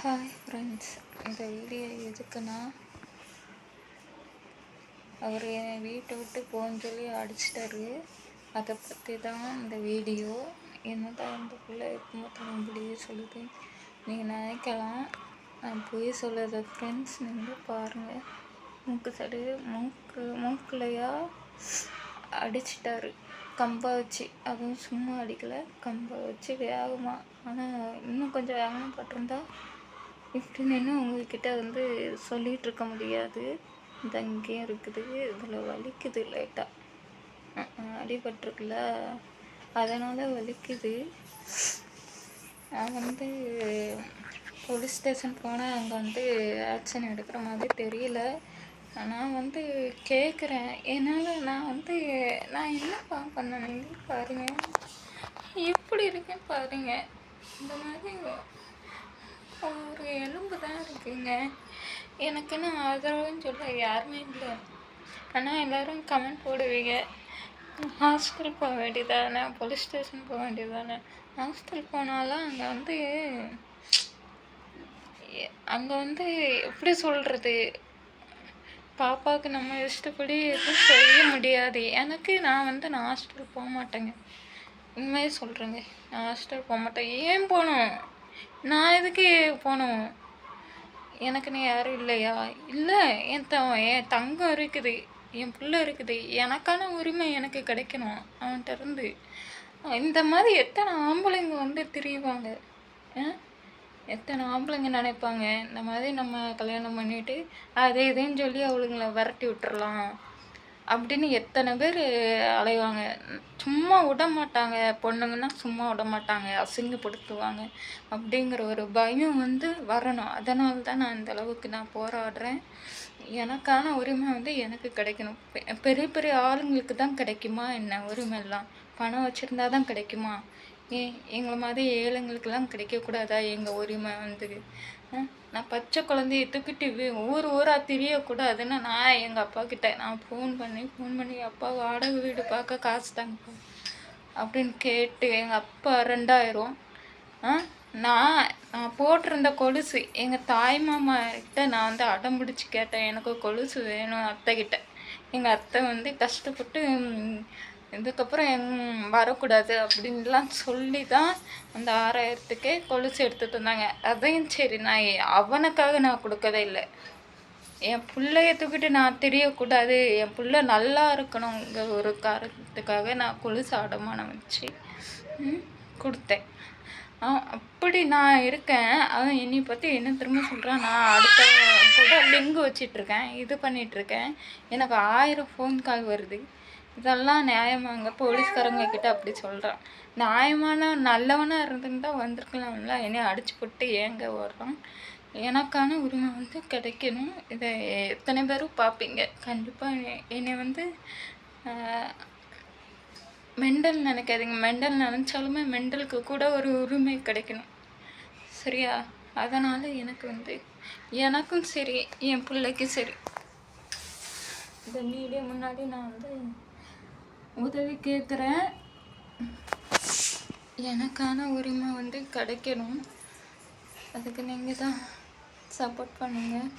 Hi friends இந்த video எதுக்குன்னா அவர் என் வீட்டை விட்டு போன்னு சொல்லி அடிச்சிட்டாரு. அதை பற்றி தான் இந்த வீடியோ. என்ன தான் இந்த பிள்ளை எப்போ முடிய சொல்லுது. நீங்கள் நினைக்கலாம். நான் போய் சொல்லுறத ஃப்ரெண்ட்ஸ் நீங்கள் பாருங்கள் மூக்கு சடு மூக்கு மூக்குலையா அடிச்சிட்டாரு. கம்பை வச்சு. அதுவும் சும்மா அடிக்கலை. கம்பை வச்சு வேகமாக ஆனால் இன்னும் கொஞ்சம் வேகமாக பட்டிருந்தா இப்படி நின்று உங்கள்கிட்ட வந்து சொல்லிகிட்டு இருக்க முடியாது. இது இங்கேயும் இருக்குது இதில் வலிக்குது லைட்டாக அடிபட்டிருக்குல்ல. அதனால் வலிக்குது. நான் வந்து போலீஸ் ஸ்டேஷன் போனால் அங்கே வந்து ஆக்ஷன் எடுக்கிற மாதிரி தெரியல. நான் வந்து கேட்குறேன். என்னால் நான் வந்து நான் என்னப்பா பண்ணேன் பாருங்கள் எப்படி இருக்கேன் பாருங்கள் இந்த மாதிரி ஒரு எலும்பு தான் இருக்குங்க. எனக்குன்னு ஆதரவுன்னு சொல்ல யாருமே இல்லை. ஆனால் எல்லோரும் கமெண்ட் போடுவீங்க. ஹாஸ்டல் போக வேண்டியதானே? போலீஸ் ஸ்டேஷன் போக வேண்டியதானே? ஹாஸ்டல் போனாலும் அங்கே வந்து அங்கே வந்து எப்படி சொல்கிறது பாப்பாவுக்கு நம்ம இஷ்டப்படி எதுவும் செய்ய முடியாது. எனக்கு நான் வந்து நான் ஹாஸ்டல் போக மாட்டேங்க. உண்மையே சொல்கிறேங்க நான் ஹாஸ்டல் போக மாட்டேன். ஏன் போகணும்? நான் எதுக்கு போகணும்? எனக்குன்னு யாரும் இல்லையா? இல்லை என் த என் தங்கம் இருக்குது என் பிள்ளை இருக்குது எனக்கான உரிமை எனக்கு கிடைக்கணும் அவன்கிட்ட இருந்து. இந்த மாதிரி எத்தனை ஆம்பளைங்க வந்து திரியுவாங்க? எத்தனை ஆம்பளைங்க நினைப்பாங்க? இந்த மாதிரி நம்ம கல்யாணம் பண்ணிவிட்டு அதே இதுன்னு சொல்லி அவளுங்களை விரட்டி விட்டுறலாம். அப்படின்னு எத்தனை பேர் அலைவாங்க. சும்மா விட மாட்டாங்க பொண்ணுங்கன்னா சும்மா விட மாட்டாங்க அசிங்கப்படுத்துவாங்க அப்படிங்கிற ஒரு பயம் வந்து வரணும். அதனால தான் நான் இந்த அளவுக்கு நான் போராடுறேன். எனக்கான உரிமை வந்து எனக்கு கிடைக்கணும். பெரிய பெரிய ஆளுங்களுக்கு தான் கிடைக்குமா? என்ன உரிமையெல்லாம்? பணம் வச்சுருந்தா தான் கிடைக்குமா? ஏன்? எங்களை மாதிரி ஏழைங்களுக்கெல்லாம் கிடைக்கக்கூடாதா? எங்கள் உரிமை வந்து? நான் பச்சை குழந்தைய தூக்கிட்டு ஊர் ஊராக திரியக்கூடாதுன்னு நான் எங்கள் அப்பா கிட்ட நான் ஃபோன் பண்ணி ஃபோன் பண்ணி அப்பா வாடகை வீடு பார்க்க காசு தாங்கப்பா அப்படின்னு கேட்டு எங்கள் அப்பா ரெண்டாயிரம் நான் நான் போட்டிருந்த கொலுசு எங்கள் தாய் மாமா கிட்ட நான் வந்து அடம் பிடிச்சி கேட்டேன் எனக்கு கொலுசு வேணும் அத்தை கிட்ட எங்கள் அத்தை வந்து கஷ்டப்பட்டு இதுக்கப்புறம் எங் வரக்கூடாது அப்படின்லாம் சொல்லி தான் அந்த ஆறாயிரத்துக்கே கொலுசு எடுத்துகிட்டு வந்தாங்க. அதையும் சரி நான் அவனுக்காக நான் கொடுக்கவே இல்லை. என் பிள்ளைய தூக்கிட்டு நான் தெரியக்கூடாது. என் பிள்ளை நல்லா இருக்கணுங்கிற ஒரு காரணத்துக்காக நான் கொலுசு அடமானம் வச்சு கொடுத்தேன். அப்படி நான் இருக்கேன். அவன் என்னை பற்றி என்ன திரும்ப சொல்கிறான் நான் அடுத்த கூட லிங்க் வச்சிட்ருக்கேன் இது பண்ணிகிட்ருக்கேன் எனக்கு ஆயிரம் ஃபோன் கால் வருது. இதெல்லாம் நியாயமாங்க. போலீஸ்காரங்க கிட்ட அப்படி சொல்கிறான் நியாயமான நல்லவனாக இருந்திருந்தா வந்திருக்கலாம்ல. என்னை அடிச்சு போட்டு ஏங்க ஓடுறான்? எனக்கான உரிமை வந்து கிடைக்கணும். இதை எத்தனை பேரும் பார்ப்பீங்க. கண்டிப்பாக என்னை வந்து மெண்டல் நினைக்காதீங்க. மெண்டல் நினச்சாலுமே மெண்டலுக்கு கூட ஒரு உரிமை கிடைக்கணும். சரியா? அதனால் எனக்கு வந்து எனக்கும் சரி என் பிள்ளைக்கும் சரி. இந்த மீடியா முன்னாடி நான் வந்து உதவி கேட்குறேன் எனக்கான உரிமை வந்து கிடைக்கணும். அதுக்கு நீங்கள் தான் சப்போர்ட் பண்ணுங்கள்